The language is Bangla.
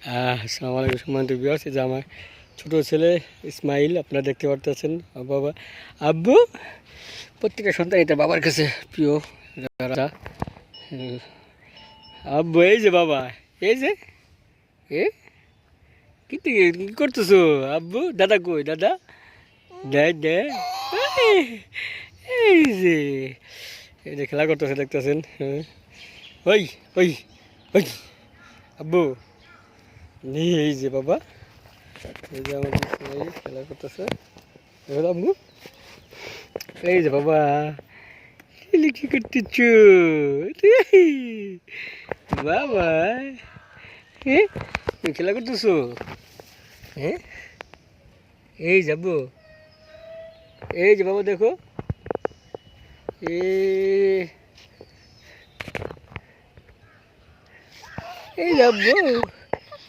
আসসালামু আলাইকুম সম্মানিত বিয়ার্স যে আমার ছোটো ছেলে ইসমাইল, আপনারা দেখতে পারতেছেন বাবা আব্বু। প্রত্যেকটা সন্তান এটা বাবার কাছে প্রিয়। আব্বু, এই যে বাবা, এই যে, এ? কি করতেছো? আব্বু, দাদা কই? দাদা? দে দে এই যে এই যে খেলা করতেছে, দেখতেছেন হ্যাঁ। ওই ওই ওই, আব্বু। এই যে বাবা, এই যে এই খেলা করতেছে। আব্বু এই যে বাবা এলি কি করতেছ? বাবা হ্যাঁ খেলা করতেছো? হ্যাঁ এই যাব এই যে বাবা দেখো এই যাব